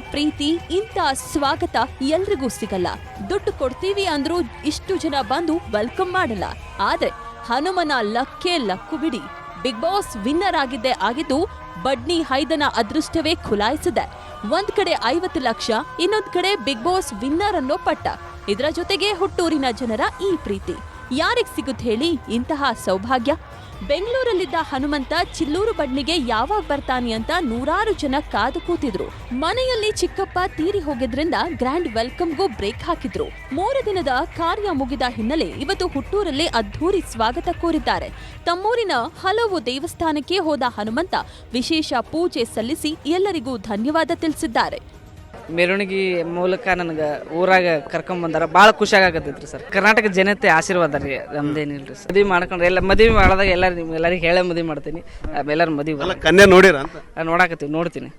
ಪ್ರೀತಿ, ಇಂಥ ಸ್ವಾಗತ ಎಲ್ರಿಗೂ ಸಿಗಲ್ಲ. ದುಡ್ಡು ಕೊಡ್ತೀವಿ ಅಂದ್ರೂ ಇಷ್ಟು ಜನ ಬಂದು ವೆಲ್ಕಮ್ ಮಾಡಲ್ಲ. ಆದ್ರೆ ಹನುಮನ ಲಕ್ಕೇ ಲಕ್ಕು ಬಿಡಿ. ಬಿಗ್ ಬಾಸ್ ವಿನ್ನರ್ ಆಗಿದ್ದೆ ಆಗಿದ್ದು ಬಡ್ನಿ ಹೈದನ ಅದೃಷ್ಟವೇ ಖುಲಾಯಿಸಿದೆ. ಒಂದ್ ಕಡೆ ಐವತ್ತು ಲಕ್ಷ, ಇನ್ನೊಂದ್ ಕಡೆ ಬಿಗ್ ಬಾಸ್ ವಿನ್ನರ್ ಅನ್ನೋ ಪಟ್ಟ. ಇದರ ಜೊತೆಗೆ ಹುಟ್ಟೂರಿನ ಜನರ ಈ ಪ್ರೀತಿ. ಯಾರಿಗ್ ಸಿಗುತ್ತೆ ಹೇಳಿ ಇಂತಹ ಸೌಭಾಗ್ಯ? ಬೆಂಗಳೂರಲ್ಲಿದ್ದ ಹನುಮಂತ ಚಿಲ್ಲೂರು ಬಡ್ನಿಗೆ ಯಾವಾಗ ಬರ್ತಾನೆ ಅಂತ ನೂರಾರು ಜನ ಕಾದು ಕೂತಿದ್ರು. ಮನೆಯಲ್ಲಿ ಚಿಕ್ಕಪ್ಪ ತೀರಿ ಹೋಗಿದ್ರಿಂದ ಗ್ರ್ಯಾಂಡ್ ವೆಲ್ಕಮ್ಗೂ ಬ್ರೇಕ್ ಹಾಕಿದ್ರು. ಮೂರು ದಿನದ ಕಾರ್ಯ ಮುಗಿದ ಹಿನ್ನೆಲೆ ಇವತ್ತು ಹುಟ್ಟೂರಲ್ಲಿ ಅದ್ಧೂರಿ ಸ್ವಾಗತ ಕೋರಿದ್ದಾರೆ. ತಮ್ಮೂರಿನ ಹಲವು ದೇವಸ್ಥಾನಕ್ಕೆ ಹೋದ ಹನುಮಂತ ವಿಶೇಷ ಪೂಜೆ ಸಲ್ಲಿಸಿ ಎಲ್ಲರಿಗೂ ಧನ್ಯವಾದ ತಿಳಿಸಿದ್ದಾರೆ. ಮೆರವಣಿಗೆ ಮೂಲಕ ನನಗೆ ಊರಾಗ ಕರ್ಕೊಂಡ್ ಬಂದಾರ. ಭಾಳ ಖುಷಿಯಾಗತ್ತೈತ್ರಿ ಸರ್. ಕರ್ನಾಟಕ ಜನತೆ ಆಶೀರ್ವಾದ ರೀ ನಮ್ದೇನಿಲ್ರಿ ಸರ್. ಮದುವೆ ಮಾಡ್ಕೊಂಡ್ರೆ ಎಲ್ಲ ಮದುವೆ ಮಾಡಿದಾಗ ಎಲ್ಲಾರು ನಿಮ್ ಎಲ್ಲರಿಗೆ ಹೇಳೇ ಮದುವೆ ಮಾಡ್ತೀನಿ. ಎಲ್ಲಾರು ಮದುವೆ ಅಲ್ಲ ಕನ್ಯಾ ನೋಡಿರ ಅಂತ? ನೋಡಾಕತ್ತೀವಿ ನೋಡ್ತೀನಿ.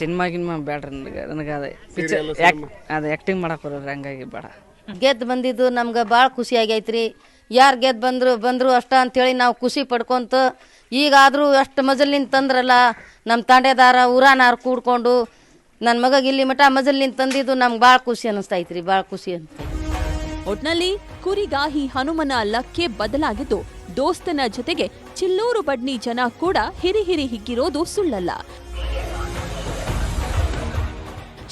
ಸಿನಿಮಾ ಗಿನ್ಮಾ ಬೇಡ್ರಿ ನನಗೆ ನನಗೆ ಅದೇ ಪಿಕ್ಚರ್ ಅದು ಆ್ಯಕ್ಟಿಂಗ್ ಮಾಡಕ್ಕೆ ಬರೋದ್ರಿ ಹಂಗಾಗಿ ಬೇಡ. ಗೆದ್ದು ಬಂದಿದ್ದು ನಮ್ಗೆ ಭಾಳ ಖುಷಿ ಆಗೈತ್ರಿ. ಯಾರು ಗೆದ್ದು ಬಂದರು ಬಂದರು ಅಷ್ಟ ಅಂತೇಳಿ ನಾವು ಖುಷಿ ಪಡ್ಕೊಂತ ಈಗಾದರೂ ಅಷ್ಟು ಮಜಲಿನ ತಂದ್ರಲ್ಲ ನಮ್ಮ ತಂಡೆದಾರ ಊರಾನಾರು ಕೂಡ್ಕೊಂಡು ನನ್ನ ಮಗಗೆ ಇಲ್ಲಿ ಮಠ ಮಜಲಿಂದ ತಂದಿದ್ದು ನಮ್ಗೆ ಭಾಳ ಖುಷಿ ಅನ್ನಿಸ್ತೈತ್ರಿ ಭಾಳ ಖುಷಿ ಅಂತ. ಒಟ್ನಲ್ಲಿ ಕುರಿಗಾಹಿ ಹನುಮನ ಲಕ್ಕೆ ಬದಲಾಗಿದ್ದು ದೋಸ್ತನ ಜೊತೆಗೆ ಚಿಲ್ಲೂರು ಬಡ್ನಿ ಜನ ಕೂಡ ಹಿರಿ ಹಿರಿ ಹಿಗ್ಗಿರೋದು ಸುಳ್ಳಲ್ಲ.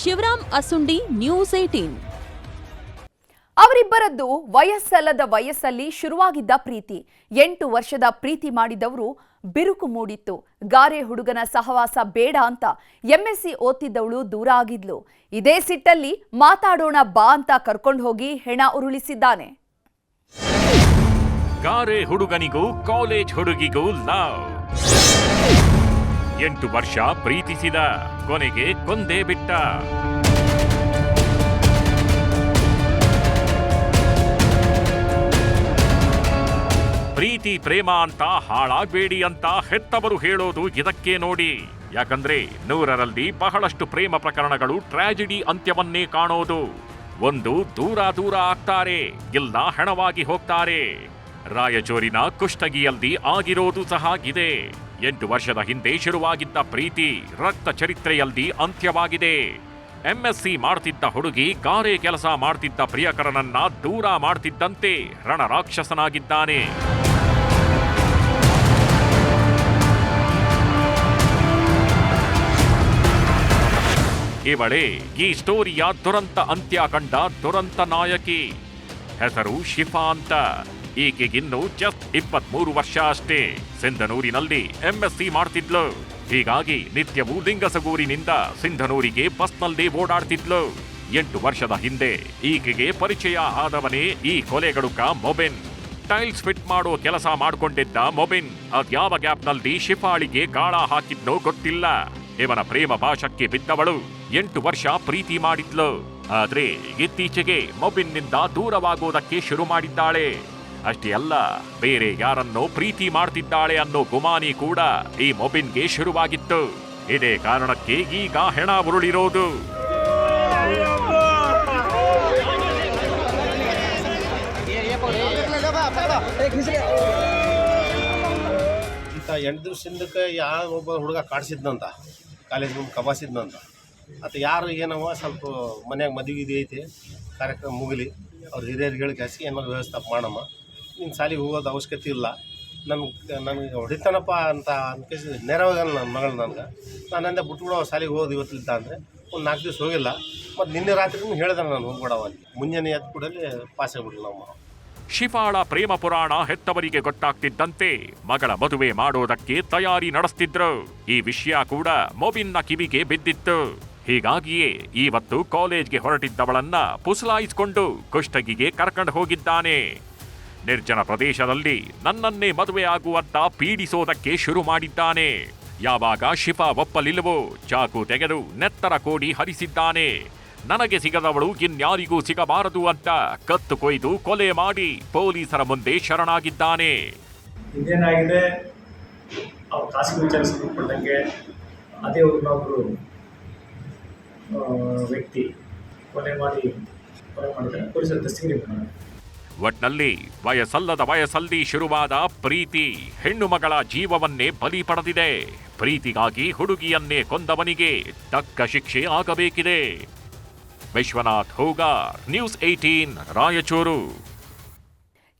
ಶಿವರಾಮ್ ಅಸುಂಡಿ ನ್ಯೂಸ್ ಏಟೀನ್ ಅವರಿಬ್ಬರದ್ದು ವಯಸ್ಸಲ್ಲದ ವಯಸ್ಸಲ್ಲಿ ಶುರುವಾಗಿದ್ದ ಪ್ರೀತಿ. ಎಂಟು ವರ್ಷದ ಪ್ರೀತಿ ಮಾಡಿದವರು ಬಿರುಕು ಮೂಡಿತ್ತು. ಗಾರೆ ಹುಡುಗನ ಸಹವಾಸ ಬೇಡ ಅಂತ ಎಂಎಸ್ಸಿ ಓದ್ತಿದ್ದವಳು ದೂರ ಆಗಿದ್ಲು. ಇದೇ ಸಿಟ್ಟಲ್ಲಿ ಮಾತಾಡೋಣ ಬಾ ಅಂತ ಕರ್ಕೊಂಡು ಹೋಗಿ ಹೆಣ ಉರುಳಿಸಿದ್ದಾನೆ. ಗಾರೆ ಹುಡುಗನಿಗೂ, ಕಾಲೇಜ್ ಹುಡುಗಿಗೂ ಲವ್. ಎಂಟು ವರ್ಷ ಪ್ರೀತಿಸಿದ, ಕೊನೆಗೆ ಕೊಂದೇ ಬಿಟ್ಟ. ಪ್ರೀತಿ ಪ್ರೇಮ ಅಂತ ಹಾಳಾಗ್ಬೇಡಿ ಅಂತ ಹೆತ್ತವರು ಹೇಳೋದು ಇದಕ್ಕೆ ನೋಡಿ. ಯಾಕಂದ್ರೆ ನೂರರಲ್ಲಿ ಬಹಳಷ್ಟು ಪ್ರೇಮ ಪ್ರಕರಣಗಳು ಟ್ರಾಜಿಡಿ ಅಂತ್ಯವನ್ನೇ ಕಾಣೋದು. ಒಂದು ದೂರ ದೂರ ಆಗ್ತಾರೆ, ಇಲ್ಲ ಹೆಣವಾಗಿ ಹೋಗ್ತಾರೆ. ರಾಯಚೂರಿನ ಕುಷ್ಟಗಿಯಲ್ಲಿ ಆಗಿರೋದು ಸಹ ಇದೆ. ಎಂಟು ವರ್ಷದ ಹಿಂದೆ ಶುರುವಾಗಿದ್ದ ಪ್ರೀತಿ ರಕ್ತ ಚರಿತ್ರೆಯಲ್ಲಿ ಅಂತ್ಯವಾಗಿದೆ. ಎಂಎಸ್ಸಿ ಮಾಡ್ತಿದ್ದ ಹುಡುಗಿ ಗಾರೆ ಕೆಲಸ ಮಾಡ್ತಿದ್ದ ಪ್ರಿಯಕರನನ್ನ ದೂರ ಮಾಡ್ತಿದ್ದಂತೆ ರಣರಾಕ್ಷಸನಾಗಿದ್ದಾನೆ. ಇವಳೇ ಈ ಸ್ಟೋರಿಯ ದುರಂತ ಅಂತ್ಯ ಕಂಡ ದುರಂತ ನಾಯಕಿ. ಹೆಸರು ಶಿಫಾ ಅಂತ. ಈಕೆಗಿನ್ನು ಜಸ್ಟ್ ಇಪ್ಪತ್ಮೂರು ವರ್ಷ ಅಷ್ಟೇ. ಸಿಂಧನೂರಿನಲ್ಲಿ ಎಂಎಸ್ಸಿ ಮಾಡ್ತಿದ್ಲು. ಹೀಗಾಗಿ ನಿತ್ಯವೂ ಲಿಂಗಸಗೂರಿನಿಂದ ಸಿಂಧನೂರಿಗೆ ಬಸ್ನಲ್ಲಿ ಓಡಾಡ್ತಿದ್ಲು. ಎಂಟು ವರ್ಷದ ಹಿಂದೆ ಈಕೆಗೆ ಪರಿಚಯ ಆದವನೇ ಈ ಕೊಲೆಗಡುಕ ಮೊಬೆನ್. ಟೈಲ್ಸ್ ಫಿಟ್ ಮಾಡೋ ಕೆಲಸ ಮಾಡ್ಕೊಂಡಿದ್ದ ಮೊಬಿನ್. ಅದ್ಯಾವ ಗ್ಯಾಪ್ನಲ್ಲಿ ಶಿಫಾಳಿಗೆ ಗಾಳ ಹಾಕಿದ್ನೋ ಗೊತ್ತಿಲ್ಲ. ಇವನ ಪ್ರೇಮ ಭಾಷಕ್ಕೆ ಬಿದ್ದವಳು. ಎಂಟು ವರ್ಷ ಪ್ರೀತಿ ಮಾಡಿದ್ಲು. ಆದ್ರೆ ಇತ್ತೀಚೆಗೆ ಮೊಬಿನ್ನಿಂದ ದೂರವಾಗೋದಕ್ಕೆ ಶುರು ಮಾಡಿದ್ದಾಳೆ. ಅಷ್ಟೇ ಅಲ್ಲ, ಬೇರೆ ಯಾರನ್ನೋ ಪ್ರೀತಿ ಮಾಡ್ತಿದ್ದಾಳೆ ಅನ್ನೋ ಗುಮಾನಿ ಕೂಡ ಈ ಮೊಬಿನ್ಗೆ ಶುರುವಾಗಿತ್ತು. ಇದೇ ಕಾರಣಕ್ಕೆ ಈಗ ಹೆಣ ಉರುಳಿರೋದು. ಎಂಟು ದಿವ್ಸದಿಂದಕ್ಕೆ ಯಾವ ಒಬ್ಬ ಹುಡುಗ ಕಾಡ್ಸಿದ್ನಂತ ಕಾಲೇಜ್ ಮುಂದೆ ಕಬಾಸಿದ್ನಂತ. ಮತ್ತು ಯಾರು ಏನವ ಸ್ವಲ್ಪ ಮನ್ಯಾಗ ಮದುವೆ ಇದು ಐತಿ, ಕಾರ್ಯಕ್ರಮ ಮುಗಿಲಿ, ಅವ್ರು ಹಿರಿಯರಿಗೆ ಹೇಳಿ ಕಾಸಿ ಏನಾದ್ರು ವ್ಯವಸ್ಥೆ ಮಾಡಮ್ಮ. ನಿನ್ನ ಶಾಲೆಗೆ ಹೋಗೋದು ಅವಶ್ಯಕತೆ ಇಲ್ಲ. ನನ್ಗೆ ನನಗೆ ಹೊಡಿತಾನಪ್ಪ ಅಂತ ಅನ್ಕೇಸಿ ನೆರವಾಗ ನನ್ನ ಮಗಳು ನನಗೆ. ನಾನು ಅಂದೆ ಬಿಟ್ಬಿಡೋ ಶಾಲೆಗೆ ಹೋಗೋದು ಇವತ್ತಿದ್ದ ಅಂದರೆ ಒಂದು ನಾಲ್ಕು ದಿವಸ ಹೋಗಿಲ್ಲ. ಮತ್ತು ನಿನ್ನೆ ರಾತ್ರಿ ಹೇಳಿದೆ ನಾನು ಹೋಗ್ಬಿಡವ ಅಲ್ಲಿ. ಮುಂಜಾನೆ ಎದ್ದು ಕೂಡಲೇ ಪಾಸ್ ಆಗ್ಬಿಡ್ಲಿ ನಮ್ಮ ಶಿಫಾಳ ಪ್ರೇಮ ಪುರಾಣ ಹೆತ್ತವರಿಗೆ ಗೊತ್ತಾಗ್ತಿದ್ದಂತೆ ಮಗಳ ಮದುವೆ ಮಾಡೋದಕ್ಕೆ ತಯಾರಿ ನಡೆಸ್ತಿದ್ರು. ಈ ವಿಷಯ ಕೂಡ ಮೊಬಿನ್ನ ಕಿವಿಗೆ ಬಿದ್ದಿತ್ತು. ಹೀಗಾಗಿಯೇ ಇವತ್ತು ಕಾಲೇಜ್ಗೆ ಹೊರಟಿದ್ದವಳನ್ನ ಪುಸಲಾಯಿಸಿಕೊಂಡು ಕುಷ್ಟಗಿಗೆ ಕರ್ಕೊಂಡು ಹೋಗಿದ್ದಾನೆ. ನಿರ್ಜನ ಪ್ರದೇಶದಲ್ಲಿ ನನ್ನನ್ನೇ ಮದುವೆ ಆಗುವಂತ ಪೀಡಿಸೋದಕ್ಕೆ ಶುರು ಮಾಡಿದ್ದಾನೆ. ಯಾವಾಗ ಶಿಫಾ ಒಪ್ಪಲಿಲ್ಲವೋ ಚಾಕು ತೆಗೆದು ನೆತ್ತರ ಕೋಡಿ ಹರಿಸಿದ್ದಾನೆ. ನನಗೆ ಸಿಗದವಳು ಇನ್ಯಾರಿಗೂ ಸಿಗಬಾರದು ಅಂತ ಕತ್ತು ಕೊಯ್ದು ಕೊಲೆ ಮಾಡಿ ಪೊಲೀಸರ ಮುಂದೆ ಶರಣಾಗಿದ್ದಾನೆ. ಇನ್ನೇನಾಗಿದೆ? ಅವ್ರು ಖಾಸಗಿ ವಿಚಾರ ಸಂಬಂಧಪಟ್ಟಂಗೆ ಅದೇ ಒಬ್ಬರು ವ್ಯಕ್ತಿ ಕೊಲೆ ಮಾಡಿ ಕೊಲೆ ಮಾಡಿದ್ರೆ ಒಟ್ನಲ್ಲಿ ವಯಸ್ಸಲ್ಲದ ವಯಸ್ಸಲ್ಲಿ ಶುರುವಾದ ಪ್ರೀತಿ ಹೆಣ್ಣು ಮಗಳ ಜೀವವನ್ನೇ ಬಲಿ ಪಡೆದಿದೆ. ಪ್ರೀತಿಗಾಗಿ ಹುಡುಗಿಯನ್ನೇ ಕೊಂದವನಿಗೆ ತಕ್ಕ ಶಿಕ್ಷೆ ಆಗಬೇಕಿದೆ. Vishwanath Hogar News Eighteen Raichur.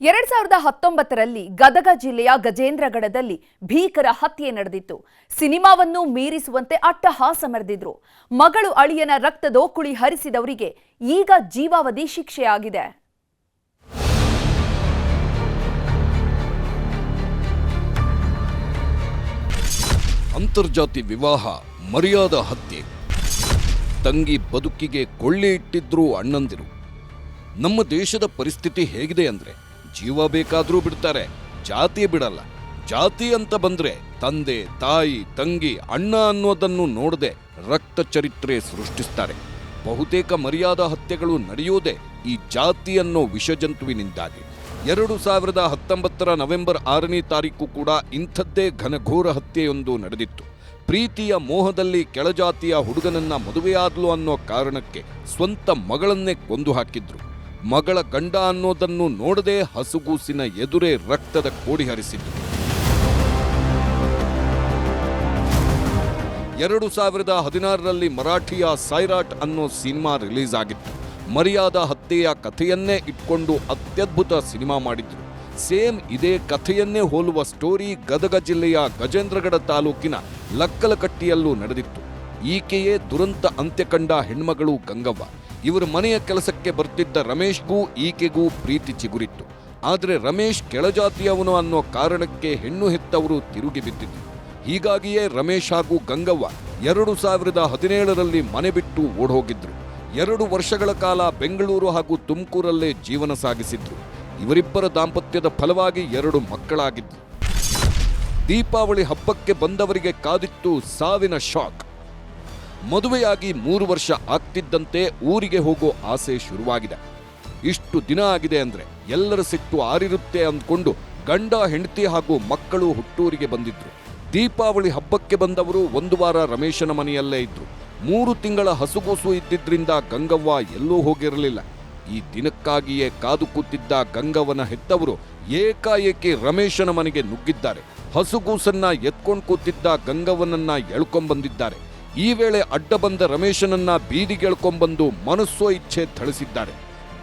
ಎರಡ್ ಸಾವಿರದ ಹತ್ತೊಂಬತ್ತರಲ್ಲಿ ಗದಗ ಜಿಲ್ಲೆಯ ಗಜೇಂದ್ರಗಡದಲ್ಲಿ ಭೀಕರ ಹತ್ಯೆ ನಡೆದಿತ್ತು. ಸಿನಿಮಾವನ್ನು ಮೀರಿಸುವಂತೆ ಅಟ್ಟಹಾಸ ಮೆರೆದಿದ್ರು. ಮಗಳು ಅಳಿಯನ ರಕ್ತದೋಕುಳಿ ಹರಿಸಿದವರಿಗೆ ಈಗ ಜೀವಾವಧಿ ಶಿಕ್ಷೆಯಾಗಿದೆ. ಅಂತರ್ಜಾತಿ ವಿವಾಹ, ಮರ್ಯಾದ ಹತ್ಯೆ. ತಂಗಿ ಬದುಕಿಗೆ ಕೊಳ್ಳೆ ಇಟ್ಟಿದ್ರು ಅಣ್ಣಂದಿರು. ನಮ್ಮ ದೇಶದ ಪರಿಸ್ಥಿತಿ ಹೇಗಿದೆ ಅಂದ್ರೆ ಜೀವ ಬೇಕಾದರೂ ಬಿಡ್ತಾರೆ, ಜಾತಿ ಬಿಡಲ್ಲ. ಜಾತಿ ಅಂತ ಬಂದ್ರೆ ತಂದೆ, ತಾಯಿ, ತಂಗಿ, ಅಣ್ಣ ಅನ್ನೋದನ್ನು ನೋಡದೆ ರಕ್ತ ಚರಿತ್ರೆ ಸೃಷ್ಟಿಸ್ತಾರೆ. ಬಹುತೇಕ ಮರ್ಯಾದ ಹತ್ಯೆಗಳು ನಡೆಯೋದೇ ಈ ಜಾತಿ ಅನ್ನೋ ವಿಷಜಂತುವಿನಿಂದಾಗಿ. ಎರಡು ಸಾವಿರದ ಹತ್ತೊಂಬತ್ತರ ನವೆಂಬರ್ ಆರನೇ ತಾರೀಕು ಕೂಡ ಇಂಥದ್ದೇ ಘನಘೋರ ಹತ್ಯೆಯೊಂದು ನಡೆದಿತ್ತು. ಪ್ರೀತಿಯ ಮೋಹದಲ್ಲಿ ಕೆಳಜಾತಿಯ ಹುಡುಗನನ್ನ ಮದುವೆಯಾದ್ಲು ಅನ್ನೋ ಕಾರಣಕ್ಕೆ ಸ್ವಂತ ಮಗಳನ್ನೇ ಕೊಂದು ಹಾಕಿದ್ರು. ಮಗಳ ಗಂಡ ಅನ್ನೋದನ್ನು ನೋಡದೆ ಹಸುಗೂಸಿನ ಎದುರೇ ರಕ್ತದ ಕೋಡಿ ಹರಿಸಿತ್ತು ಎರಡು ಸಾವಿರದ ಹದಿನಾರರಲ್ಲಿ ಮರಾಠಿಯ ಸೈರಾಟ್ ಅನ್ನೋ ಸಿನಿಮಾ ರಿಲೀಸ್ ಆಗಿತ್ತು. ಮರ್ಯಾದ ಹತ್ಯೆಯ ಕಥೆಯನ್ನೇ ಇಟ್ಕೊಂಡು ಅತ್ಯದ್ಭುತ ಸಿನಿಮಾ ಮಾಡಿದ್ರು. ಸೇಮ್ ಇದೇ ಕಥೆಯನ್ನೇ ಹೋಲುವ ಸ್ಟೋರಿ ಗದಗ ಜಿಲ್ಲೆಯ ಗಜೇಂದ್ರಗಡ ತಾಲೂಕಿನ ಲಕ್ಕಲಕಟ್ಟಿಯಲ್ಲೂ ನಡೆದಿತ್ತು. ಈಕೆಯೇ ದುರಂತ ಅಂತ್ಯ ಕಂಡ ಹೆಣ್ಮಗಳು ಗಂಗವ್ವ. ಇವರ ಮನೆಯ ಕೆಲಸಕ್ಕೆ ಬರ್ತಿದ್ದ ರಮೇಶ್ಗೂ ಈಕೆಗೂ ಪ್ರೀತಿ ಚಿಗುರಿತ್ತು. ಆದರೆ ರಮೇಶ್ ಕೆಳಜಾತಿಯವನು ಅನ್ನೋ ಕಾರಣಕ್ಕೆ ಹೆಣ್ಣು ಹೆತ್ತವರು ತಿರುಗಿ ಬಿದ್ದಿದ್ದರು ಹೀಗಾಗಿಯೇ ರಮೇಶ್ ಹಾಗೂ ಗಂಗವ್ವ ಎರಡು ಸಾವಿರದ ಹದಿನೇಳರಲ್ಲಿ ಮನೆ ಬಿಟ್ಟು ಓಡೋಗಿದ್ರು. ಎರಡು ವರ್ಷಗಳ ಕಾಲ ಬೆಂಗಳೂರು ಹಾಗೂ ತುಮಕೂರಲ್ಲೇ ಜೀವನ ಸಾಗಿಸಿದ್ರು. ಇವರಿಬ್ಬರ ದಾಂಪತ್ಯದ ಫಲವಾಗಿ ಎರಡು ಮಕ್ಕಳಾಗಿದ್ರು. ದೀಪಾವಳಿ ಹಬ್ಬಕ್ಕೆ ಬಂದವರಿಗೆ ಕಾದಿತ್ತು ಸಾವಿನ ಶಾಕ್. ಮದುವೆಯಾಗಿ ಮೂರು ವರ್ಷ ಆಗ್ತಿದ್ದಂತೆ ಊರಿಗೆ ಹೋಗೋ ಆಸೆ ಶುರುವಾಗಿದೆ. ಇಷ್ಟು ದಿನ ಆಗಿದೆ ಅಂದ್ರೆ ಎಲ್ಲರ ಸಿಟ್ಟು ಆರಿರುತ್ತೆ ಅಂದ್ಕೊಂಡು ಗಂಡ, ಹೆಂಡತಿ ಹಾಗೂ ಮಕ್ಕಳು ಹುಟ್ಟೂರಿಗೆ ಬಂದಿದ್ರು. ದೀಪಾವಳಿ ಹಬ್ಬಕ್ಕೆ ಬಂದವರು ಒಂದು ವಾರ ರಮೇಶನ ಮನೆಯಲ್ಲೇ ಇದ್ರು. ಮೂರು ತಿಂಗಳ ಹಸುಗೂಸು ಇದ್ದಿದ್ರಿಂದ ಗಂಗವ್ವ ಎಲ್ಲೂ ಹೋಗಿರಲಿಲ್ಲ. ಈ ದಿನಕ್ಕಾಗಿಯೇ ಕಾದು ಕೂತಿದ್ದ ಗಂಗವ್ವನ ಹೆತ್ತವರು ಏಕಾಏಕಿ ರಮೇಶನ ಮನೆಗೆ ನುಗ್ಗಿದ್ದಾರೆ. ಹಸುಗೂಸನ್ನ ಎತ್ಕೊಂಡು ಕೂತಿದ್ದ ಗಂಗವ್ವನನ್ನ ಎಳ್ಕೊಂಡ್ಬಂದಿದ್ದಾರೆ ಈ ವೇಳೆ ಅಡ್ಡ ಬಂದ ರಮೇಶನನ್ನ ಬೀದಿಗೆಳ್ಕೊಂಬಂದು ಮನಸ್ಸೋ ಇಚ್ಛೆ ಥಳಿಸಿದ್ದಾರೆ.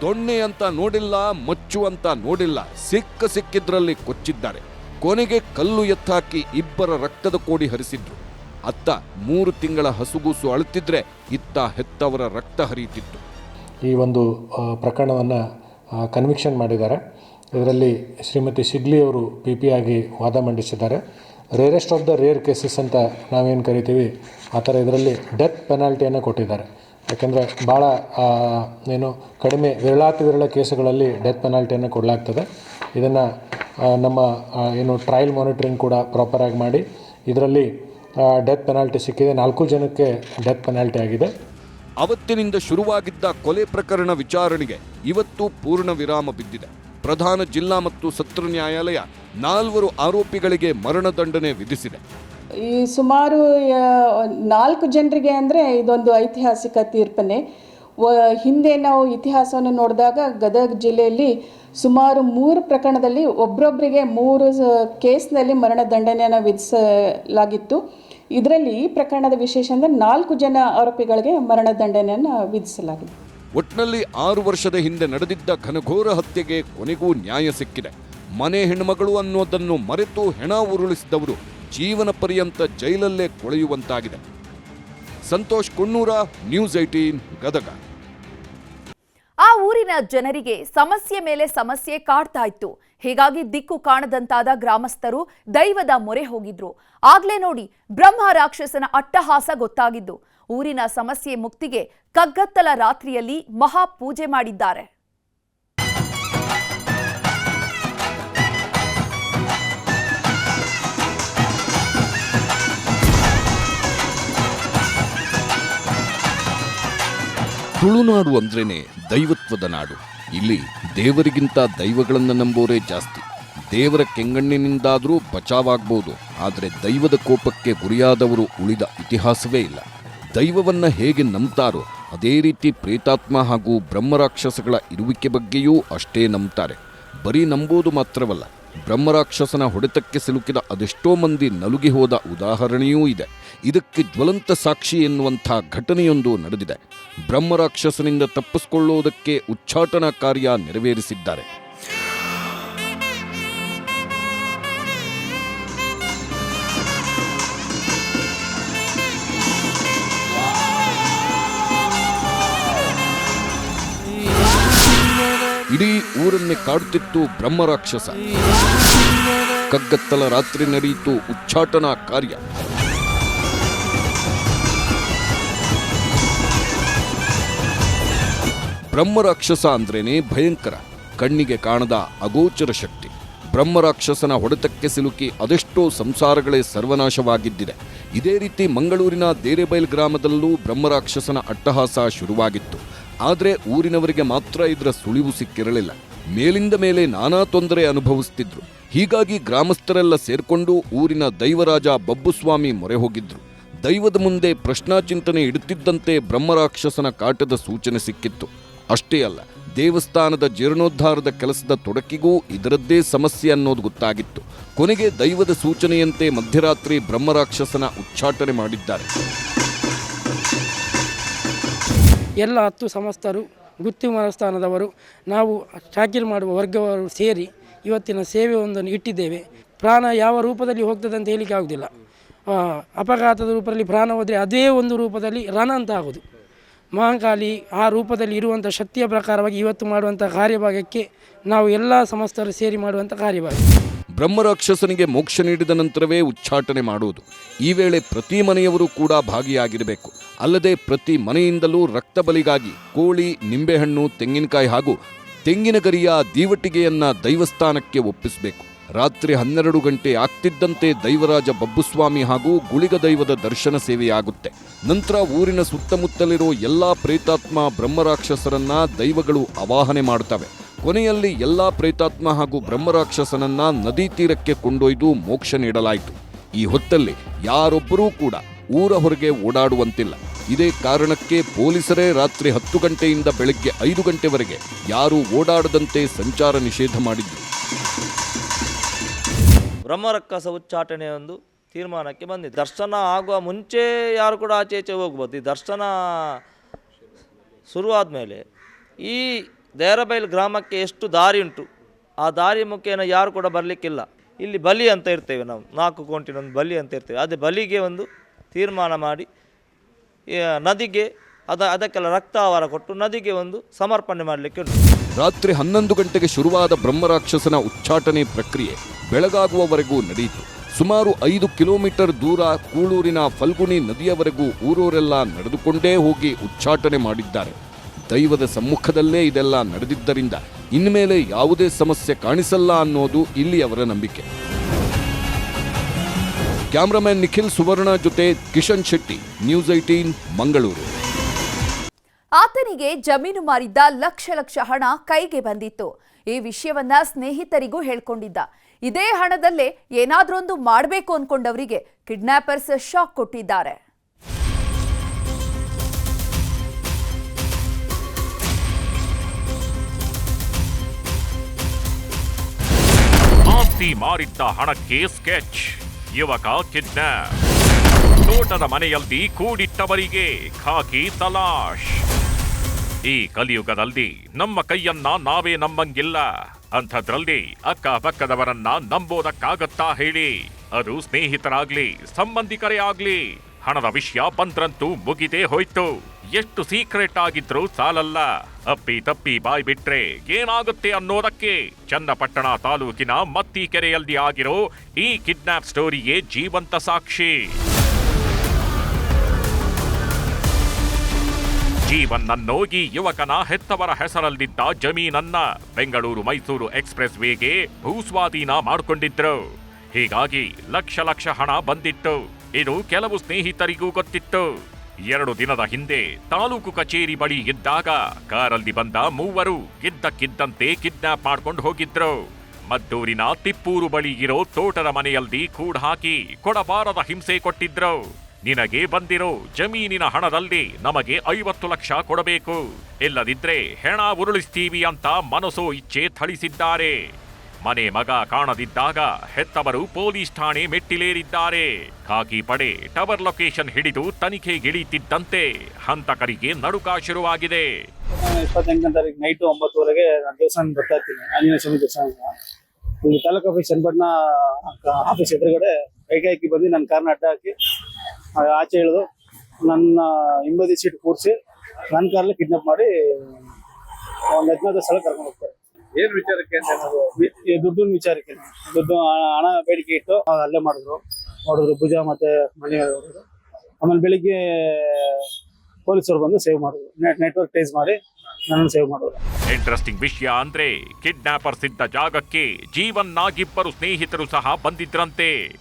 ದೊಣ್ಣೆ ಅಂತ ನೋಡಿಲ್ಲ, ಮಚ್ಚು ಅಂತ ನೋಡಿಲ್ಲ, ಸಿಕ್ಕ ಸಿಕ್ಕಿದ್ರಲ್ಲಿ ಕೊಚ್ಚಿದ್ದಾರೆ. ಕೊನೆಗೆ ಕಲ್ಲು ಎತ್ತಾಕಿ ಇಬ್ಬರ ರಕ್ತದ ಕೋಡಿ ಹರಿಸಿದ್ರು. ಅತ್ತ ಮೂರು ತಿಂಗಳ ಹಸುಗೂಸು ಅಳುತ್ತಿದ್ರೆ ಇತ್ತ ಹೆತ್ತವರ ರಕ್ತ ಹರಿಯುತ್ತಿತ್ತು. ಈ ಒಂದು ಪ್ರಕರಣವನ್ನು ಕನ್ವಿಕ್ಷನ್ ಮಾಡಿದ್ದಾರೆ. ಇದರಲ್ಲಿ ಶ್ರೀಮತಿ ಸಿಗ್ಲಿ ಅವರು ಪಿ ಪಿ ಆಗಿ ವಾದ ಮಂಡಿಸಿದ್ದಾರೆ. Rarest of the rare cases ಅಂತ ನಾವೇನು ಕರಿತೀವಿ, ಆ ಥರ ಇದರಲ್ಲಿ ಡೆತ್ ಪೆನಾಲ್ಟಿಯನ್ನು ಕೊಟ್ಟಿದ್ದಾರೆ. ಯಾಕೆಂದರೆ ಭಾಳ ಏನು ಕಡಿಮೆ ವಿರಳಾತಿ ವಿರಳ ಕೇಸುಗಳಲ್ಲಿ ಡೆತ್ ಪೆನಾಲ್ಟಿಯನ್ನು ಕೊಡಲಾಗ್ತದೆ. ಇದನ್ನು ನಮ್ಮ ಏನು ಟ್ರಯಲ್ ಮಾನಿಟ್ರಿಂಗ್ ಕೂಡ ಪ್ರಾಪರಾಗಿ ಮಾಡಿ, ಇದರಲ್ಲಿ ಡೆತ್ ಪೆನಾಲ್ಟಿ ಸಿಕ್ಕಿದೆ. ನಾಲ್ಕು ಜನಕ್ಕೆ ಡೆತ್ ಪೆನಾಲ್ಟಿ ಆಗಿದೆ. ಅವತ್ತಿನಿಂದ ಶುರುವಾಗಿದ್ದ ಕೊಲೆ ಪ್ರಕರಣ ವಿಚಾರಣೆಗೆ ಇವತ್ತು ಪೂರ್ಣ ವಿರಾಮ ಬಿದ್ದಿದೆ. ಪ್ರಧಾನ ಜಿಲ್ಲಾ ಮತ್ತು ಸತ್ರ ನ್ಯಾಯಾಲಯ ನಾಲ್ವರು ಆರೋಪಿಗಳಿಗೆ ಮರಣದಂಡನೆ ವಿಧಿಸಿದೆ. ಈ ಸುಮಾರು ನಾಲ್ಕು ಜನರಿಗೆ ಅಂದರೆ ಇದೊಂದು ಐತಿಹಾಸಿಕ ತೀರ್ಪನೆ ಹಿಂದೆ ನಾವು ಇತಿಹಾಸವನ್ನು ನೋಡಿದಾಗ ಗದಗ ಜಿಲ್ಲೆಯಲ್ಲಿ ಸುಮಾರು ಮೂರು ಪ್ರಕರಣದಲ್ಲಿ ಒಬ್ಬರೊಬ್ಬರಿಗೆ ಮೂರು ಕೇಸ್ನಲ್ಲಿ ಮರಣದಂಡನೆಯನ್ನು ವಿಧಿಸಲಾಗಿತ್ತು. ಇದರಲ್ಲಿ ಈ ಪ್ರಕರಣದ ವಿಶೇಷ ಅಂದರೆ ನಾಲ್ಕು ಜನ ಆರೋಪಿಗಳಿಗೆ ಮರಣದಂಡನೆಯನ್ನು ವಿಧಿಸಲಾಗಿದೆ. ಒಟ್ನಲ್ಲಿ ಆರು ವರ್ಷದ ಹಿಂದೆ ನಡೆದಿದ್ದ ಘನಘೋರ ಹತ್ಯೆಗೆ ಕೊನೆಗೂ ನ್ಯಾಯ ಸಿಕ್ಕಿದೆ. ಮನೆ ಹೆಣ್ಮಗಳು ಅನ್ನೋದನ್ನು ಮರೆತು ಹೆಣ ಉರುಳಿಸಿದವರು ಜೀವನ ಪರ್ಯಂತ ಜೈಲಲ್ಲೇ ಕೊಳೆಯುವಂತಾಗಿದೆ. Santosh Konnur, News Eighteen Gadag. ಆ ಊರಿನ ಜನರಿಗೆ ಸಮಸ್ಯೆ ಮೇಲೆ ಸಮಸ್ಯೆ ಕಾಡ್ತಾ ಇತ್ತು. ಹೀಗಾಗಿ ದಿಕ್ಕು ಕಾಣದಂತಾದ ಗ್ರಾಮಸ್ಥರು ದೈವದ ಮೊರೆ ಹೋಗಿದ್ರು. ಆಗ್ಲೇ ನೋಡಿ ಬ್ರಹ್ಮ ರಾಕ್ಷಸನ ಅಟ್ಟಹಾಸ ಗೊತ್ತಾಗಿದ್ದು. ಊರಿನ ಸಮಸ್ಯೆ ಮುಕ್ತಿಗೆ ಕಗ್ಗತ್ತಲ ರಾತ್ರಿಯಲ್ಲಿ ಮಹಾ ಪೂಜೆ ಮಾಡಿದ್ದಾರೆ. ತುಳುನಾಡು ಅಂದ್ರೇನೆ ದೈವತ್ವದ ನಾಡು. ಇಲ್ಲಿ ದೇವರಿಗಿಂತ ದೈವಗಳನ್ನು ನಂಬೋರೇ ಜಾಸ್ತಿ. ದೇವರ ಕೆಂಗಣ್ಣಿನಿಂದಾದರೂ ಬಚಾವಾಗ್ಬೋದು, ಆದರೆ ದೈವದ ಕೋಪಕ್ಕೆ ಗುರಿಯಾದವರು ಉಳಿದ ಇತಿಹಾಸವೇ ಇಲ್ಲ. ದೈವವನ್ನ ಹೇಗೆ ನಂಬ್ತಾರೋ ಅದೇ ರೀತಿ ಪ್ರೇತಾತ್ಮ ಹಾಗೂ ಬ್ರಹ್ಮರಾಕ್ಷಸಗಳ ಇರುವಿಕೆ ಬಗ್ಗೆಯೂ ಅಷ್ಟೇ ನಂಬ್ತಾರೆ. ಬರೀ ನಂಬೋದು ಮಾತ್ರವಲ್ಲ, ಬ್ರಹ್ಮರಾಕ್ಷಸನ ಹೊಡೆತಕ್ಕೆ ಸಿಲುಕಿದ ಅದೆಷ್ಟೋ ಮಂದಿ ನಲುಗಿ ಹೋದ ಉದಾಹರಣೆಯೂ ಇದೆ. ಇದಕ್ಕೆ ಜ್ವಲಂತ ಸಾಕ್ಷಿ ಎನ್ನುವಂಥ ಘಟನೆಯೊಂದು ನಡೆದಿದೆ. ಬ್ರಹ್ಮರಾಕ್ಷಸನಿಂದ ತಪ್ಪಿಸಿಕೊಳ್ಳುವುದಕ್ಕೆ ಉಚ್ಚಾಟನಾ ಕಾರ್ಯ ನೆರವೇರಿಸಿದ್ದಾರೆ. ಇಡೀ ಊರನ್ನೇ ಕಾಡುತ್ತಿತ್ತು ಬ್ರಹ್ಮರಾಕ್ಷಸ. ಕಗ್ಗತ್ತಲ ರಾತ್ರಿ ನಡೆಯಿತು ಉಚ್ಚಾಟನಾ ಕಾರ್ಯ. ಬ್ರಹ್ಮರಾಕ್ಷಸ ಅಂದ್ರೇನೆ ಭಯಂಕರ, ಕಣ್ಣಿಗೆ ಕಾಣದ ಅಗೋಚರ ಶಕ್ತಿ. ಬ್ರಹ್ಮರಾಕ್ಷಸನ ಹೊಡೆತಕ್ಕೆ ಸಿಲುಕಿ ಅದೆಷ್ಟೋ ಸಂಸಾರಗಳೇ ಸರ್ವನಾಶವಾಗಿದ್ದಿದೆ. ಇದೇ ರೀತಿ ಮಂಗಳೂರಿನ ದೇರೆಬೈಲ್ ಗ್ರಾಮದಲ್ಲೂ ಬ್ರಹ್ಮರಾಕ್ಷಸನ ಅಟ್ಟಹಾಸ ಶುರುವಾಗಿತ್ತು. ಆದರೆ ಊರಿನವರಿಗೆ ಮಾತ್ರ ಇದರ ಸುಳಿವು ಸಿಕ್ಕಿರಲಿಲ್ಲ. ಮೇಲಿಂದ ಮೇಲೆ ನಾನಾ ತೊಂದರೆ ಅನುಭವಿಸ್ತಿದ್ರು. ಹೀಗಾಗಿ ಗ್ರಾಮಸ್ಥರೆಲ್ಲ ಸೇರ್ಕೊಂಡು ಊರಿನ ದೈವರಾಜ ಬಬ್ಬುಸ್ವಾಮಿ ಮೊರೆ ಹೋಗಿದ್ರು. ದೈವದ ಮುಂದೆ ಪ್ರಶ್ನಾಚಿಂತನೆ ಇಡುತ್ತಿದ್ದಂತೆ ಬ್ರಹ್ಮರಾಕ್ಷಸನ ಕಾಟದ ಸೂಚನೆ ಸಿಕ್ಕಿತ್ತು. ಅಷ್ಟೇ ಅಲ್ಲ, ದೇವಸ್ಥಾನದ ಜೀರ್ಣೋದ್ಧಾರದ ಕೆಲಸದ ತೊಡಕಿಗೂ ಇದರದ್ದೇ ಸಮಸ್ಯೆ ಅನ್ನೋದು ಗೊತ್ತಾಗಿತ್ತು. ಕೊನೆಗೆ ದೈವದ ಸೂಚನೆಯಂತೆ ಮಧ್ಯರಾತ್ರಿ ಬ್ರಹ್ಮರಾಕ್ಷಸನ ಉಚ್ಚಾಟನೆ ಮಾಡಿದ್ದಾರೆ. ಎಲ್ಲ ಹತ್ತು ಸಮಸ್ತರು ಗುತ್ತಿ ಮನಸ್ಥಾನದವರು ನಾವು ಚಾಕಿಲ್ ಮಾಡುವ ವರ್ಗವರು ಸೇರಿ ಇವತ್ತಿನ ಸೇವೆ ಒಂದನ್ನು ಇಟ್ಟಿದ್ದೇವೆ. ಪ್ರಾಣ ಯಾವ ರೂಪದಲ್ಲಿ ಹೋಗ್ತದೆ ಅಂತ ಹೇಳಲಿಕ್ಕೆ ಆಗುವುದಿಲ್ಲ ಅಪಘಾತದ ರೂಪದಲ್ಲಿ ಪ್ರಾಣ ಹೋದರೆ ಅದೇ ಒಂದು ರೂಪದಲ್ಲಿ ರಣ ಅಂತ ಆಗೋದು. ಮಹಾಂಕಾಲಿ ಆ ರೂಪದಲ್ಲಿ ಇರುವಂಥ ಶಕ್ತಿಯ ಪ್ರಕಾರವಾಗಿ ಇವತ್ತು ಮಾಡುವಂಥ ಕಾರ್ಯಭಾಗಕ್ಕೆ ನಾವು ಎಲ್ಲ ಸಮಸ್ತರು ಸೇರಿ ಮಾಡುವಂಥ ಕಾರ್ಯಭಾಗ. ಬ್ರಹ್ಮರಾಕ್ಷಸನಿಗೆ ಮೋಕ್ಷ ನೀಡಿದ ನಂತರವೇ ಉಚ್ಚಾಟನೆ ಮಾಡುವುದು. ಈ ವೇಳೆ ಪ್ರತಿ ಮನೆಯವರು ಕೂಡ ಭಾಗಿಯಾಗಿರಬೇಕು. ಅಲ್ಲದೆ ಪ್ರತಿ ಮನೆಯಿಂದಲೂ ರಕ್ತ ಬಲಿಗಾಗಿ ಕೋಳಿ, ನಿಂಬೆಹಣ್ಣು, ತೆಂಗಿನಕಾಯಿ ಹಾಗೂ ತೆಂಗಿನ ಗರಿಯ ದೀವಟಿಗೆಯನ್ನ ದೈವಸ್ಥಾನಕ್ಕೆ ಒಪ್ಪಿಸಬೇಕು. ರಾತ್ರಿ ಹನ್ನೆರಡು ಗಂಟೆ ಆಗ್ತಿದ್ದಂತೆ ದೈವರಾಜ ಬಬ್ಬುಸ್ವಾಮಿ ಹಾಗೂ ಗುಳಿಗ ದೈವದ ದರ್ಶನ ಸೇವೆಯಾಗುತ್ತೆ. ನಂತರ ಊರಿನ ಸುತ್ತಮುತ್ತಲಿರೋ ಎಲ್ಲಾ ಪ್ರೇತಾತ್ಮ ಬ್ರಹ್ಮರಾಕ್ಷಸರನ್ನ ದೈವಗಳು ಆವಾಹನೆ ಮಾಡ್ತವೆ ಕೊನೆಯಲ್ಲಿ ಎಲ್ಲಾ ಪ್ರೇತಾತ್ಮ ಹಾಗೂ ಬ್ರಹ್ಮರಾಕ್ಷಸನನ್ನ ನದಿ ತೀರಕ್ಕೆ ಕೊಂಡೊಯ್ದು ಮೋಕ್ಷ ನೀಡಲಾಯಿತು. ಈ ಹೊತ್ತಲ್ಲಿ ಯಾರೊಬ್ಬರೂ ಕೂಡ ಊರ ಹೊರಗೆ ಓಡಾಡುವಂತಿಲ್ಲ. ಇದೇ ಕಾರಣಕ್ಕೆ ಪೊಲೀಸರೇ ರಾತ್ರಿ ಹತ್ತು ಗಂಟೆಯಿಂದ ಬೆಳಗ್ಗೆ ಐದು ಗಂಟೆವರೆಗೆ ಯಾರೂ ಓಡಾಡದಂತೆ ಸಂಚಾರ ನಿಷೇಧ ಮಾಡಿದ್ರು. ಬ್ರಹ್ಮರಕ್ಕಸ ಉಚ್ಚಾಟನೆ ಒಂದು ತೀರ್ಮಾನಕ್ಕೆ ಬಂದಿದೆ. ದರ್ಶನ ಆಗುವ ಮುಂಚೆ ಯಾರು ಕೂಡ ಆಚೆ ಈಚೆ ಹೋಗ್ಬೋದು. ಈ ದರ್ಶನ ಶುರುವಾದ ಮೇಲೆ ಈ ದೇರಬೈಲ್ ಗ್ರಾಮಕ್ಕೆ ಎಷ್ಟು ದಾರಿ ಉಂಟು, ಆ ದಾರಿ ಮುಖೇನ ಯಾರು ಕೂಡ ಬರಲಿಕ್ಕಿಲ್ಲ. ಇಲ್ಲಿ ಬಲಿ ಅಂತ ಇರ್ತೇವೆ ನಾವು, ನಾಲ್ಕು ಕೋಂಟಿನ ಒಂದು ಬಲಿ ಅಂತ ಇರ್ತೇವೆ. ಅದೇ ಬಲಿಗೆ ಒಂದು ತೀರ್ಮಾನ ಮಾಡಿ ನದಿಗೆ, ಅದ, ಅದಕ್ಕೆಲ್ಲ ರಕ್ತಾಹಾರ ಕೊಟ್ಟು ನದಿಗೆ ಒಂದು ಸಮರ್ಪಣೆ ಮಾಡಲಿಕ್ಕೆ ಉಂಟು. ರಾತ್ರಿ ಹನ್ನೊಂದು ಗಂಟೆಗೆ ಶುರುವಾದ ಬ್ರಹ್ಮರಾಕ್ಷಸನ ಉಚ್ಚಾಟನೆ ಪ್ರಕ್ರಿಯೆ ಬೆಳಗಾಗುವವರೆಗೂ ನಡೆಯಿತು. ಸುಮಾರು ಐದು ಕಿಲೋಮೀಟರ್ ದೂರ ಕೂಳೂರಿನ ಫಲ್ಗುಣಿ ನದಿಯವರೆಗೂ ಊರೂರೆಲ್ಲ ನಡೆದುಕೊಂಡೇ ಹೋಗಿ ಉಚ್ಚಾಟನೆ ಮಾಡಿದ್ದಾರೆ. ದೈವದ ಸಮ್ಮುಖದಲ್ಲೇ ಇದೆಲ್ಲ ನಡೆದಿದ್ದರಿಂದ ಇನ್ಮೇಲೆ ಯಾವುದೇ ಸಮಸ್ಯೆ ಕಾಣಿಸಲ್ಲ ಅನ್ನೋದು ಇಲ್ಲಿ ಅವರ ನಂಬಿಕೆ. ಕ್ಯಾಮ್ರಾಮನ್ ನಿಖಿಲ್ ಸುವರ್ಣ ಜೊತೆ ಕಿಶನ್ ಶೆಟ್ಟಿ, ನ್ಯೂಸ್ ಐಟೀನ್ ಮಂಗಳೂರು. ಆತನಿಗೆ ಜಮೀನು ಮಾರಿದ್ದ ಲಕ್ಷ ಲಕ್ಷ ಹಣ ಕೈಗೆ ಬಂದಿತ್ತು. ಈ ವಿಷಯವನ್ನ ಸ್ನೇಹಿತರಿಗೂ ಹೇಳ್ಕೊಂಡಿದ್ದ. ಇದೇ ಹಣದಲ್ಲೇ ಏನಾದ್ರೊಂದು ಮಾಡಬೇಕು ಅನ್ಕೊಂಡವರಿಗೆ ಕಿಡ್ನಾಪರ್ಸ್ ಶಾಕ್ ಕೊಟ್ಟಿದ್ದಾರೆ. ಆಸ್ತಿ ಮಾರಿದ್ದ ಹಣಕ್ಕೆ ಸ್ಕೆಚ್. ಯುವಕ ಕಿಡ್ನಾಪ್ ತೋಟದ ಮನೆಯಲ್ಲಿ ಕೂಡಿಟ್ಟವರಿಗೆ ಖಾಕಿ ತಲಾಶ್. ಈ ಕಲಿಯುಗದಲ್ಲಿ ನಮ್ಮ ಕೈಯನ್ನ ನಾವೇ ನಂಬಂಗಿಲ್ಲ. ಅಂಥದ್ರಲ್ಲಿ ಅಕ್ಕಪಕ್ಕದವರನ್ನ ನಂಬೋದಕ್ಕಾಗತ್ತಾ ಹೇಳಿ. ಅದು ಸ್ನೇಹಿತರಾಗ್ಲಿ, ಸಂಬಂಧಿಕರೇ ಆಗ್ಲಿ. ಹಣದ ವಿಷಯ ಬಂದ್ರಂತೂ ಮುಗಿದೇ ಹೋಯ್ತು. ಎಷ್ಟು ಸೀಕ್ರೆಟ್ ಆಗಿದ್ರೂ ಸಾಲಲ್ಲ. ಅಪ್ಪಿ ತಪ್ಪಿ ಬಾಯ್ ಬಿಟ್ರೆ ಏನಾಗುತ್ತೆ ಅನ್ನೋದಕ್ಕೆ ಚನ್ನಪಟ್ಟಣ ತಾಲೂಕಿನ ಮತ್ತಿಕೆರೆಯಲ್ಲಿ ಆಗಿರೋ ಈ ಕಿಡ್ನಾಪ್ ಸ್ಟೋರಿಗೆ ಜೀವಂತ ಸಾಕ್ಷಿ. ಜೀವನ್ ಅನ್ನೋ ಈ ಯುವಕನ ಹೆತ್ತವರ ಹೆಸರಲ್ಲಿದ್ದ ಜಮೀನನ್ನ ಬೆಂಗಳೂರು ಮೈಸೂರು ಎಕ್ಸ್ಪ್ರೆಸ್ ವೇಗೆ ಭೂಸ್ವಾಧೀನ ಮಾಡಿಕೊಂಡಿದ್ರು. ಹೀಗಾಗಿ ಲಕ್ಷ ಲಕ್ಷ ಹಣ ಬಂದಿತ್ತು. ಇದು ಕೆಲವು ಸ್ನೇಹಿತರಿಗೂ ಗೊತ್ತಿತ್ತು. ಎರಡು ದಿನದ ಹಿಂದೆ ತಾಲೂಕು ಕಚೇರಿ ಬಳಿ ಇದ್ದಾಗ ಕಾರಲ್ಲಿ ಬಂದ ಮೂವರು ಇದ್ದಕ್ಕಿದ್ದಂತೆ ಕಿಡ್ನಾಪ್ ಮಾಡ್ಕೊಂಡು ಹೋಗಿದ್ರು. ಮದ್ದೂರಿನ ತಿಪ್ಪೂರು ಬಳಿ ಇರೋ ತೋಟದ ಮನೆಯಲ್ಲಿ ಕೂಡ ಹಾಕಿ ಕೊಡಬಾರದ ಹಿಂಸೆ ಕೊಟ್ಟಿದ್ರು. ನಿನಗೆ ಬಂದಿರೋ ಜಮೀನಿನ ಹಣದಲ್ಲಿ ನಮಗೆ ಐವತ್ತು ಲಕ್ಷ ಕೊಡಬೇಕು. ಇಲ್ಲದಿದ್ರೆ ಹೆಣ ಉರುಳಿಸ್ತೀವಿ ಅಂತ ಮನಸೋ ಇಚ್ಛೆ ಥಳಿಸಿದ್ದಾರೆ. ಮನೆ ಮಗ ಕಾಣದಿದ್ದಾಗ ಹೆತ್ತವರು ಪೊಲೀಸ್ ಠಾಣೆ ಮೆಟ್ಟಿಲೇರಿದ್ದಾರೆ. ಖಾಕಿ ಪಡೆ ಟವರ್ ಲೊಕೇಶನ್ ಹಿಡಿದು ತನಿಖೆಗಿಳಿಯುತ್ತಿದ್ದಂತೆ ಹಂತಕರಿಗೆ ನಡುಕ ಶುರುವಾಗಿದೆ. ಇಪ್ಪತ್ತೆಂಟನೇ ನೈಟು ಒಂಬತ್ತುವರೆಗೆ ನಾನು ಬರ್ತಾ ಸ್ವಾಮಿ ಇಲ್ಲಿ ತಾಲೂಕು ಆಫೀಸ್ ಚನ್ನಪಟ್ಟಣ ಆಫೀಸ್ ಎದುರುಗಡೆ ಕೈಗೆ ಹಾಕಿ ಬಂದು ನನ್ನ ಕಾರ್ನ ಅಡ್ಡ ಹಾಕಿ ಆಚೆ ಇಳಿದು ನನ್ನ ಹಿಂಬದಿ ಸೀಟ್ ಕೂರಿಸಿ ನನ್ನ ಕಾರಲ್ಲಿ ಕಿಡ್ನಾಪ್ ಮಾಡಿ ಒಂದು ಹದಿನೈದು ಸ್ಥಳ ಕರ್ಕೊಂಡು ಹೋಗ್ತಾರೆ. ಏನ್ ವಿಚಾರಕ್ಕೆ ಅಂತ ಏನಾದ್ರು ದುಡ್ಡಿನ ವಿಚಾರಕ್ಕೆ. ದುಡ್ಡು ಹಣ- ಹಣ ಬೇಡಿಕೆ ಇಟ್ಟು ಅಲ್ಲೇ ಮಾಡಿದ್ರು. ನೋಡಿದ್ರು ಭುಜ ಮತ್ತೆ ಮನೆ ಹೊಡೆದ್ರು ಆಮೇಲೆ ಬೆಳಿಗ್ಗೆ ಪೊಲೀಸರು ಬಂದು ಸೇವ್ ಮಾಡಿದ್ರು. ನೆಟ್ವರ್ಕ್ ಟೈಸ್ ಮಾಡಿ ನನ್ನನ್ನು ಸೇವ್ ಮಾಡಿದ್ರು. ಇಂಟ್ರೆಸ್ಟಿಂಗ್ ವಿಷಯ ಅಂದ್ರೆ ಕಿಡ್ನಾಪರ್ಸ್ ಇದ್ದ ಜಾಗಕ್ಕೆ ಜೀವನ್ ನಾಗಿಬ್ಬರು ಸ್ನೇಹಿತರು ಸಹ ಬಂದಿದ್ರಂತೆ.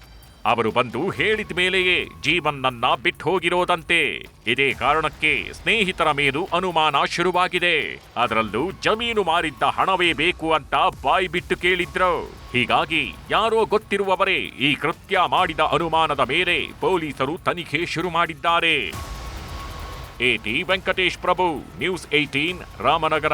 ಅವರು ಬಂದು ಹೇಳಿದ ಮೇಲೆಯೇ ಜೀವನ್ನನ್ನ ಬಿಟ್ಟು ಹೋಗಿರೋದಂತೆ ಇದೇ ಕಾರಣಕ್ಕೆ ಸ್ನೇಹಿತರ ಮೇಲೂ ಅನುಮಾನ ಶುರುವಾಗಿದೆ. ಅದರಲ್ಲೂ ಜಮೀನು ಮಾರಿದ್ದ ಹಣವೇ ಬೇಕು ಅಂತ ಬಾಯಿ ಬಿಟ್ಟು ಕೇಳಿದ್ರು. ಹೀಗಾಗಿ ಯಾರೋ ಗೊತ್ತಿರುವವರೇ ಈ ಕೃತ್ಯ ಮಾಡಿದ ಅನುಮಾನದ ಮೇಲೆ ಪೊಲೀಸರು ತನಿಖೆ ಶುರು ಮಾಡಿದ್ದಾರೆ. ಎಟಿ ವೆಂಕಟೇಶ್ ಪ್ರಭು, ನ್ಯೂಸ್ ಏಟೀನ್ ರಾಮನಗರ.